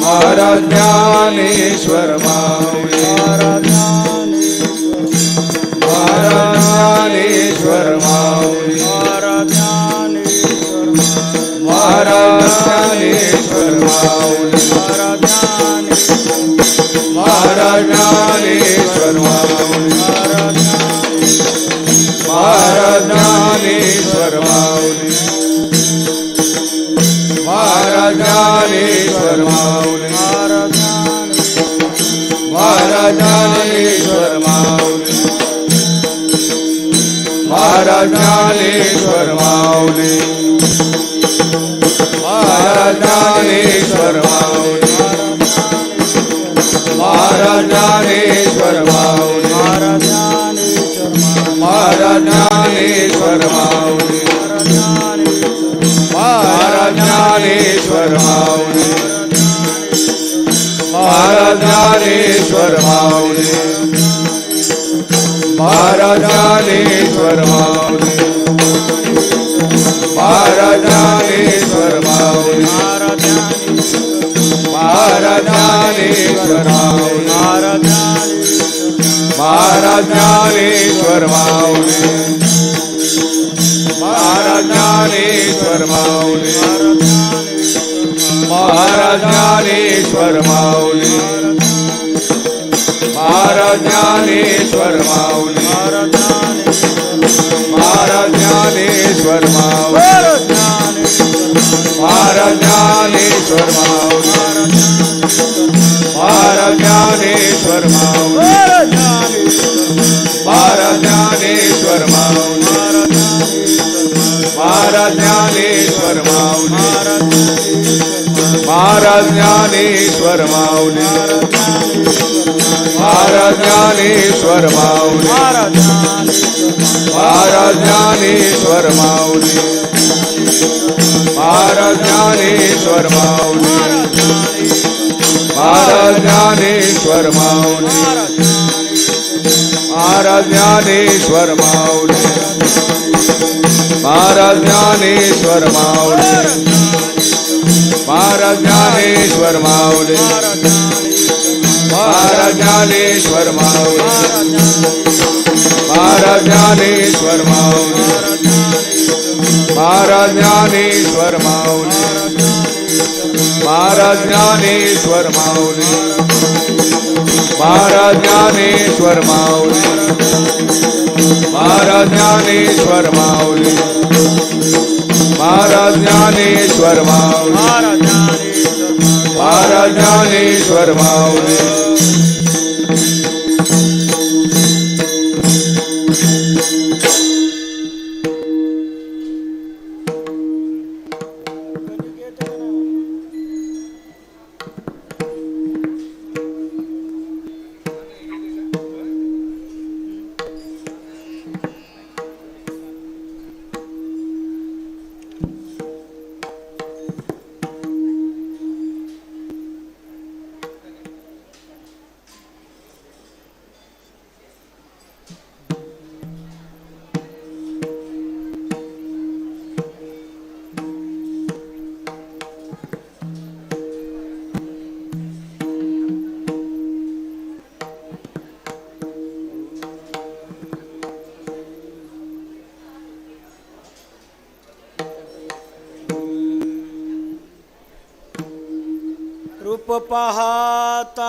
મહારાજ જ્ઞાનેશ્વર મહારાજ જ્ઞાનેશ્વર મહારાજ જ્ઞાનેશ્વર મહારાજ જ્ઞાનેશ્વર મહારાજ જ્ઞાનેશ્વર મહારાજ જ્ઞાનેશ્વર મારા જ્ઞાનેશ્વર માઉલ મારા જ્ઞાનેશ્વર માઉલ મારા જ્ઞાનેશ્વર માઉલ મારા જ્ઞાનેશ્વર માઉલ મારા જ્ઞાનેશ્વર માઉલ મારા જ્ઞાનેશ્વર માઉલ ज्ञानेश्वर माऊली. महाराज ज्ञानेश्वर माऊली. महाराज ज्ञानेश्वर माऊली. महाराज ज्ञानेश्वर माऊली. महाराज ज्ञानेश्वर माऊली. महाराज ज्ञानेश्वर माऊली. महाराज ज्ञानेश्वर माऊली. મારા જ્ઞાનેશ્વર માઉલી. મારા જ્ઞાનેશ્વર મારા જ્ઞાનેશ્વર માઉલી. મારા જ્ઞાનેશ્વર માઉલી. મારા જ્ઞાનેશ્વર માઉલી. મારા જ્ઞાનેશ્વર માઉલી. મારા જ્ઞાનેશ્વર માઉલી. મારા महाराज ज्ञानेश्वर माऊली। महाराज ज्ञानेश्वर माऊली। महाराज ज्ञानेश्वर माऊली। महाराज ज्ञानेश्वर माऊली। महाराज ज्ञानेश्वर माऊली। महाराज ज्ञानेश्वर माऊली। महाराज ज्ञानेश्वर माऊली। महाराज ज्ञानेश्वर माऊली। महाराज ज्ञानेश्वर माऊली। महाराज ज्ञानेश्वर माऊली। महाराज ज्ञानेश्वर माऊली। महाराज ज्ञानेश्वर माऊली। महाराज ज्ञानेश्वर माऊली। महाराज ज्ञानेश्वर माऊली। महाराज ज्ञानेश्वर माऊली। रूप पाहतालोचनी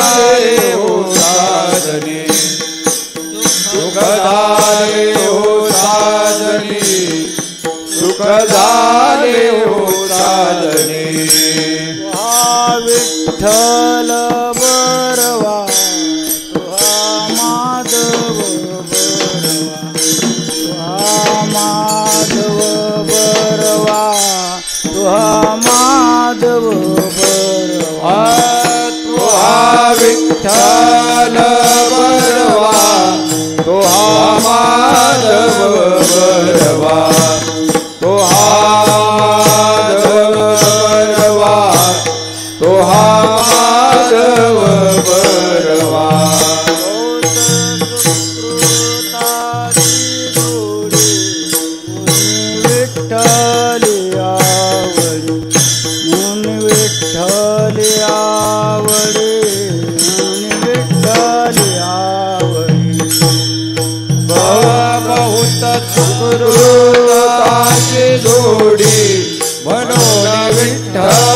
وفرحات وعا بالتالي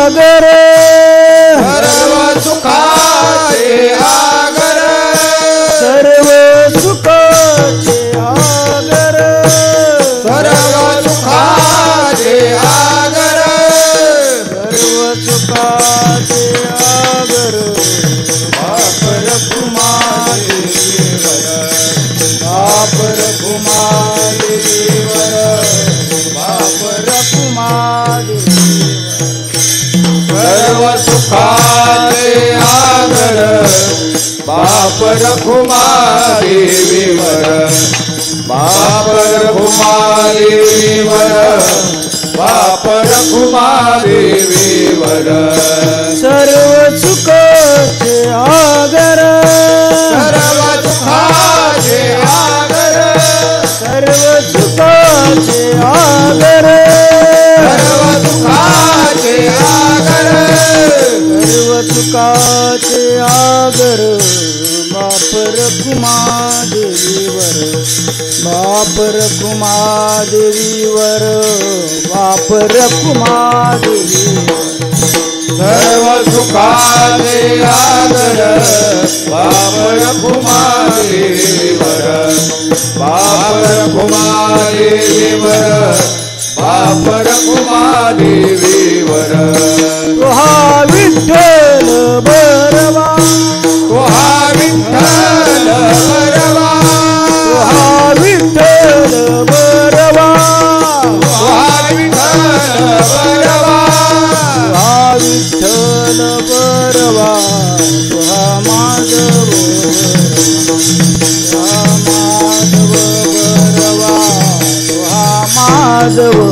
आगर सर्व सुखाचे आगर। सर्व सुखाचे आगर। सर्व सुखाचे आगर। सर्व सुखाचे आगर। बापर कुमारी बापर कुमारी सर्व सुखाचे आगर बाप रखुमा देवीवर बाप रखुमा देवीवर बाप रखुमा देवीवर सर्व सुखाचे आगर बापर कुमादेवीवर बापर कुमादेवीवर बापर कुमादेवीवर सर्व सुखादे आदर बाप रखुमा देवीवर बाप रखुमा देवीवर तुहा विठ्ठल बरवा हा विठ्ठल बरवा तुहा विठ्ठल बरवा हा विठ्ठल बरवा तुहा विठ्ठल बरवा तुहा माधव माधव बरवा तुहा माधव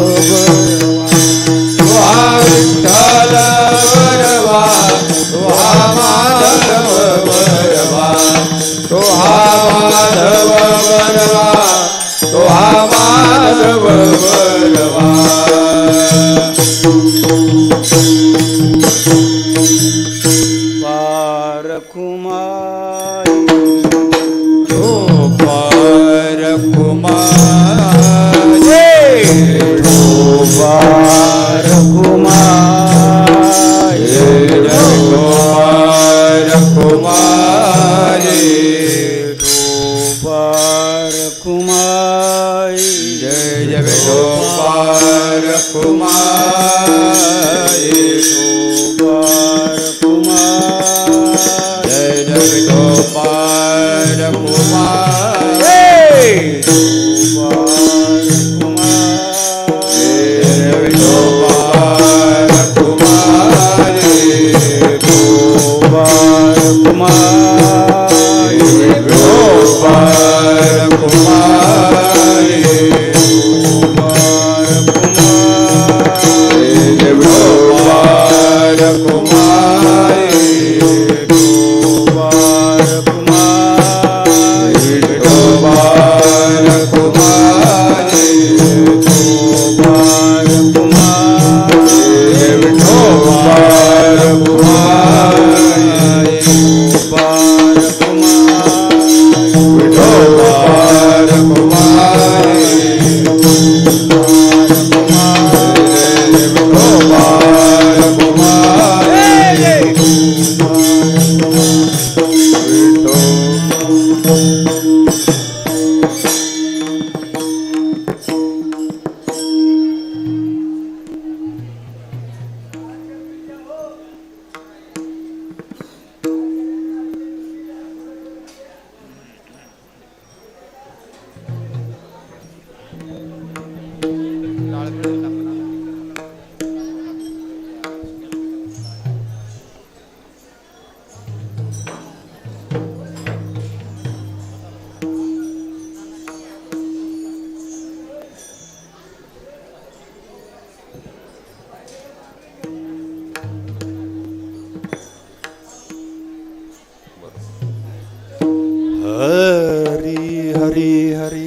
हरी हरी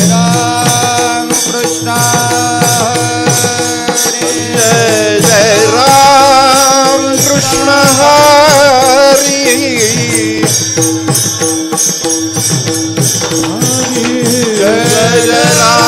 જય જય રામ.